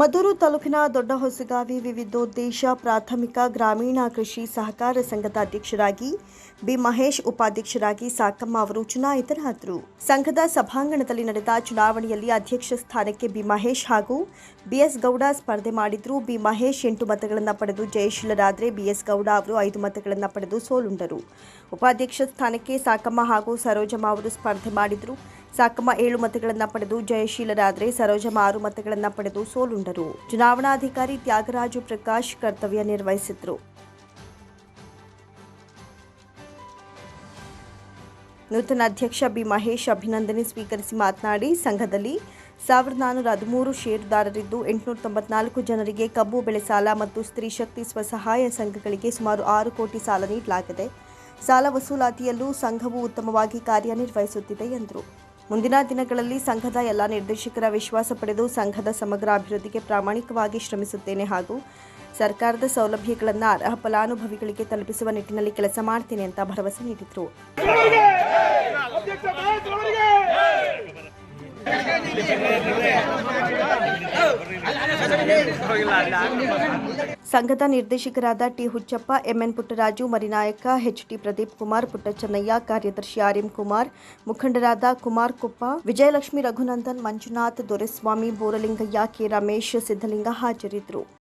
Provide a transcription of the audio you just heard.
ಮದ್ದೂರು ತಾಲೂಕಿನ ದೊಡ್ಡ ಹೊಸಗಾವಿ ವಿವಿಧೋದ್ದೇಶ ಪ್ರಾಥಮಿಕ ಗ್ರಾಮೀಣ ಕೃಷಿ ಸಹಕಾರ ಸಂಘದ ಅಧ್ಯಕ್ಷರಾಗಿ ಬಿ ಮಹೇಶ್ ಉಪಾಧ್ಯಕ್ಷರಾಗಿ ಸಾಕಮ್ಮ ಅವರು ಚುನಾಯಿತರಾದರು. ಸಂಘದ ಸಭಾಂಗಣದಲ್ಲಿ ನಡೆದ ಚುನಾವಣೆಯಲ್ಲಿ ಅಧ್ಯಕ್ಷ ಸ್ಥಾನಕ್ಕೆ ಬಿ ಮಹೇಶ್ ಹಾಗೂ ಬಿಎಸ್ ಗೌಡ ಸ್ಪರ್ಧೆ ಮಾಡಿದ್ರು. ಬಿ ಮಹೇಶ್ ಎಂಟು ಮತಗಳನ್ನು ಪಡೆದು ಜಯಶೀಲರಾದರೆ ಬಿಎಸ್ ಗೌಡ ಅವರು ಐದು ಮತಗಳನ್ನು ಪಡೆದು ಸೋಲುಂಡರು. ಉಪಾಧ್ಯಕ್ಷ ಸ್ಥಾನಕ್ಕೆ ಸಾಕಮ್ಮ ಹಾಗೂ ಸರೋಜಮ್ಮ ಅವರು ಸ್ಪರ್ಧೆ ಮಾಡಿದ್ರು. ಸಾಕಮ್ಮ ಏಳು ಮತಗಳನ್ನು ಪಡೆದು ಜಯಶೀಲರಾದರೆ ಸರೋಜಮ್ಮ ಆರು ಮತಗಳನ್ನು ಪಡೆದು ಸೋಲುಂಡರು. ಚುನಾವಣಾಧಿಕಾರಿ ತ್ಯಾಗರಾಜು ಪ್ರಕಾಶ್ ಕರ್ತವ್ಯ ನಿರ್ವಹಿಸಿದ್ರು. ನೂತನ ಅಧ್ಯಕ್ಷ ಬಿ ಮಹೇಶ್ ಅಭಿನಂದನೆ ಸ್ವೀಕರಿಸಿ ಮಾತನಾಡಿ, ಸಂಘದಲ್ಲಿ ಸಾವಿರದ ನಾನ್ನೂರ ಹದಿಮೂರು ಷೇರುದಾರರಿದ್ದು ಎಂಟುನೂರ ತೊಂಬತ್ನಾಲ್ಕು ಜನರಿಗೆ ಕಬ್ಬು, ಬೆಳೆ ಸಾಲ ಮತ್ತು ಸ್ತ್ರೀ ಶಕ್ತಿ ಸ್ವಸಹಾಯ ಸಂಘಗಳಿಗೆ ಸುಮಾರು ಆರು ಕೋಟಿ ಸಾಲ ನೀಡಲಾಗಿದೆ. ಸಾಲ ವಸೂಲಾತಿಯಲ್ಲೂ ಸಂಘವು ಉತ್ತಮವಾಗಿ ಕಾರ್ಯನಿರ್ವಹಿಸುತ್ತಿದೆ ಎಂದರು. ಮುಂದಿನ ದಿನಗಳಲ್ಲಿ ಸಂಘದ ಎಲ್ಲ ನಿರ್ದೇಶಕರ ವಿಶ್ವಾಸ ಪಡೆದು ಸಂಘದ ಸಮಗ್ರ ಅಭಿವೃದ್ಧಿಗೆ ಪ್ರಾಮಾಣಿಕವಾಗಿ ಶ್ರಮಿಸುತ್ತೇನೆ ಹಾಗೂ ಸರ್ಕಾರದ ಸೌಲಭ್ಯಗಳನ್ನು ಅರ್ಹ ಫಲಾನುಭವಿಗಳಿಗೆ ತಲುಪಿಸುವ ನಿಟ್ಟಿನಲ್ಲಿ ಕೆಲಸ ಮಾಡ್ತೇನೆ ಅಂತ ಭರವಸೆ ನೀಡಿದರು. ಸಂಘದ ನಿರ್ದೇಶಕರಾದ T Huchappa, MN Puttaraju, Marinayaka HT Pradeep Kumar, Puttachannaiah, ಕಾರ್ಯದರ್ಶಿ ಆರ್ಎಂ ಕುಮಾರ್, ಮುಖಂಡರಾದ ಕುಮಾರ್ ಕುಪ್ಪ, ವಿಜಯಲಕ್ಷ್ಮಿ ರಘುನಂದನ್, ಮಂಜುನಾಥ್, ದೊರೆಸ್ವಾಮಿ, ಬೋರಲಿಂಗಯ್ಯ, ಕೆ ರಮೇಶ್ ಸಿದ್ದಲಿಂಗ ಹಾಜರಿದ್ದರು.